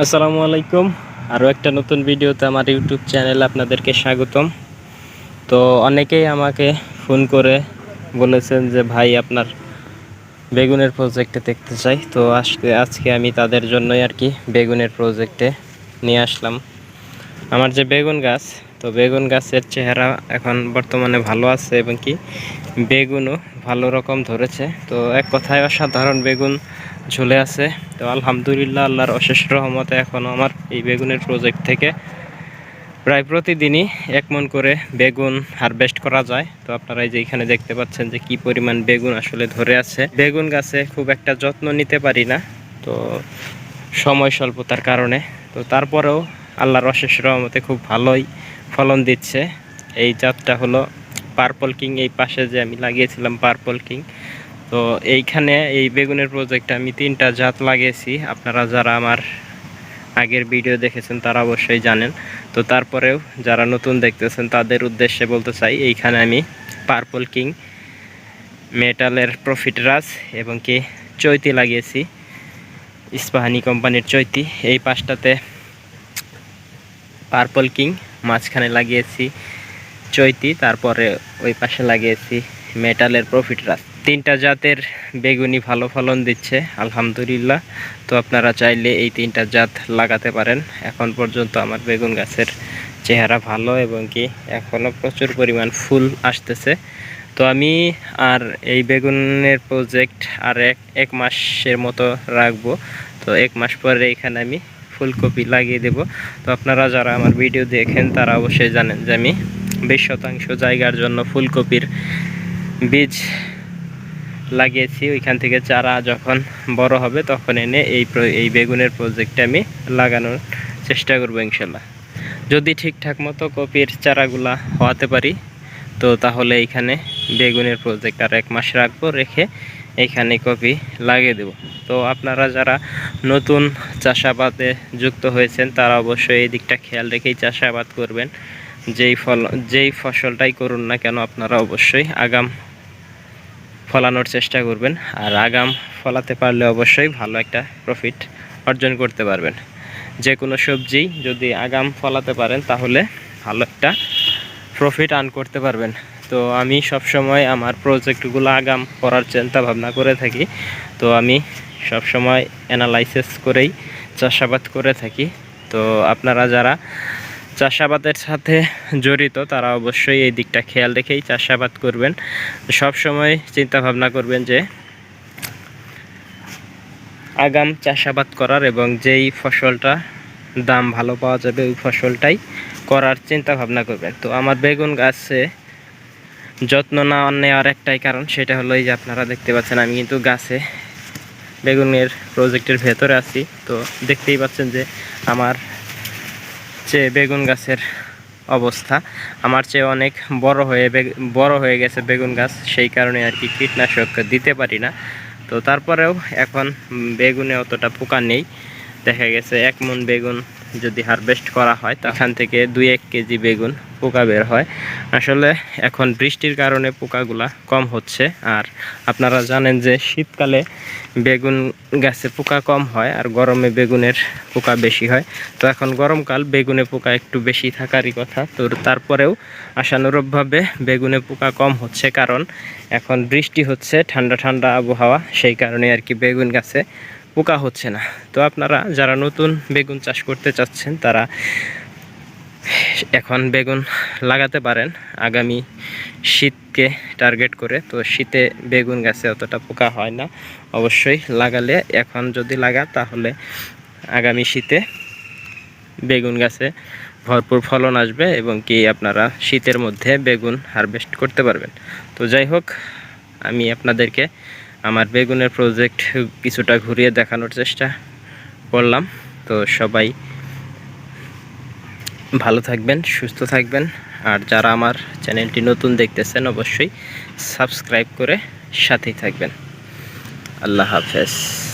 আসসালামু আলাইকুম। আরও একটা নতুন ভিডিওতে আমার ইউটিউব চ্যানেলে আপনাদেরকে স্বাগতম। তো অনেকেই আমাকে ফোন করে বলেছেন যে, ভাই, আপনার বেগুনের প্রজেক্টে দেখতে চাই। তো আজকে আজকে আমি তাদের জন্যই আর কি বেগুনের প্রজেক্টে নিয়ে আসলাম। আমার যে বেগুন গাছ তো বেগুন গাছের চেহারা এখন বর্তমানে ভালো আছে এবং কি বেগুনও ভালো রকম ধরেছে। তো এক কথায় অসাধারণ বেগুন ঝুলে আছে। তো আলহামদুলিল্লাহ আল্লাহর অশেষ রহমতে এখন আমার এই বেগুনের প্রজেক্ট থেকে প্রায় প্রতিদিনই এক মন করে বেগুন হারভেস্ট করা যায়। তো আপনারা এই যে এখানে দেখতে পাচ্ছেন যে কি পরিমাণ বেগুন আসলে ধরে আছে। বেগুন গাছে খুব একটা যত্ন নিতে পারি না। তো সময় স্বল্পতার কারণে। তো তারপরেও আল্লাহর অশেষ রহমতে খুব ভালোই ফলন দিচ্ছে। এই জাতটা হলো পার্পল কিং এই পাশে যে আমি লাগিয়েছিলাম পার্পল কিং তো এইখানে এই বেগুনের প্রজেক্টে আমি তিনটা জাত লাগিয়েছি। আপনারা যারা আমার আগের ভিডিও দেখেছেন, তারা অবশ্যই জানেন। তো তারপরেও যারা নতুন দেখতেছেন, তাদের উদ্দেশ্যে বলতে চাই, এইখানে আমি পার্পল কিং মেটালের প্রফিট রাজ এবং কি চৈতি লাগিয়েছি। ইস্পাহানি কোম্পানির চৈতি। এই পাশটাতে পার্পল কিং মাঝখানে লাগিয়েছি চৈতি, তারপরে ওই পাশে লাগিয়েছি মেটালের প্রফিট রাজ তিনটা জাতের বেগুনি ভালো ফলন দিচ্ছে, আলহামদুলিল্লাহ। তো আপনারা চাইলে এই তিনটা জাত লাগাতে পারেন। এখন পর্যন্ত আমার বেগুন গাছের চেহারা ভালো এবং কি এখনও প্রচুর পরিমাণ ফুল আসতেছে। তো আমি আর এই বেগুনের প্রজেক্ট আর এক এক মাসের মতো রাখব। তো এক মাস পরে এখানে আমি ফুলকপি লাগিয়ে দেব। তো আপনারা যারা আমার ভিডিও দেখেন, তারা অবশ্যই জানেন যে আমি বিশ শতাংশ জায়গার জন্য ফুলকপির বীজ লাগিয়েছি। ওইখান থেকে চারা যখন বড় হবে, তখন এনে এই এই বেগুনের প্রজেক্টে আমি লাগানোর চেষ্টা করব ইনশাল্লাহ। যদি ঠিকঠাক মতো কপির চারাগুলা হওয়াতে পারি, তো তাহলে এইখানে বেগুনের প্রজেক্ট আর এক মাস রাখব, রেখে এইখানে কপি লাগিয়ে দেব। তো আপনারা যারা নতুন চাষাবাদে যুক্ত হয়েছেন, তারা অবশ্যই এই দিকটা খেয়াল রেখেই চাষাবাদ করবেন। যেই ফল, যেই ফসলটাই করুন না কেন, আপনারা অবশ্যই আগাম ফলানোর চেষ্টা করবেন। আর আগাম ফলাতে পারলে অবশ্যই ভালো একটা প্রফিট অর্জন করতে পারবেন। যে কোনো সবজি যদি আগাম ফলাতে পারেন, তাহলে ভালো একটা প্রফিট আর্ন করতে পারবেন। তো আমি সব সময় আমার প্রজেক্টগুলো আগাম করার চিন্তা ভাবনা করে থাকি। তো আমি সব সময় অ্যানালাইসিস করেই চাষাবাদ করে থাকি। তো আপনারা যারা চাষাবাদের সাথে জড়িত, তারা অবশ্যই এই দিকটা খেয়াল রেখেই চাষাবাদ করবেন। সব সময় চিন্তা ভাবনা করবেন যে আগাম চাষাবাদ করার এবং যেই ফসলটা দাম ভালো পাওয়া যাবে, ওই ফসলটাই করার চিন্তা ভাবনা করবেন। তো আমার বেগুন গাছে যত্ন না নেওয়ার একটাই কারণ সেটা হলো এই যে আপনারা দেখতে পাচ্ছেন, আমি কিন্তু গাছে বেগুনের প্রজেক্টের ভেতরে আছি। তো দেখতেই পাচ্ছেন যে আমার চেয়ে বেগুন গাছের অবস্থা। আমার চেয়ে অনেক বড় হয়ে বড় হয়ে গেছে বেগুন গাছ, সেই কারণে আর কি কীটনাশক দিতে পারি না। তো তারপরেও এখন বেগুনে অতটা পোকা নেই। দেখা গেছে এক মন বেগুন যদি হারভেস্ট করা হয়, তখন থেকে দুই এক কেজি বেগুন পোকা বের হয়। আসলে এখন বৃষ্টির কারণে পোকাগুলা কম হচ্ছে। আর আপনারা জানেন যে শীতকালে বেগুন গাছে পোকা কম হয় আর গরমে বেগুনের পোকা বেশি হয়। তো এখন গরমকাল, বেগুনে পোকা একটু বেশি থাকারই কথা। তো তারপরেও আশানুরূপভাবে বেগুনে পোকা কম হচ্ছে কারণ এখন বৃষ্টি হচ্ছে, ঠান্ডা ঠান্ডা আবহাওয়া, সেই কারণে আর কি বেগুন গাছে পোকা হচ্ছে না। তো আপনারা যারা নতুন বেগুন চাষ করতে চাচ্ছেন, তারা এখন বেগুন লাগাতে পারেন। আগামী শীতকে টার্গেট করে। তো শীতে বেগুন গাছে অতটা পোকা হয় না। অবশ্যই লাগালে এখন যদি লাগা, তাহলে আগামী শীতে বেগুন গাছে ভরপুর ফলন আসবে এবং কি আপনারা শীতের মধ্যে বেগুন হারভেস্ট করতে পারবেন। তো যাই হোক, আমি আপনাদেরকে আমার বেগুনের প্রজেক্ট কিছুটা ঘুরিয়ে দেখানোর চেষ্টা করলাম। তো সবাই ভালো থাকবেন, সুস্থ থাকবেন। আর যারা আমার চ্যানেলটি নতুন দেখতেছেন, অবশ্যই সাবস্ক্রাইব করে সাথেই থাকবেন। আল্লাহ হাফেজ।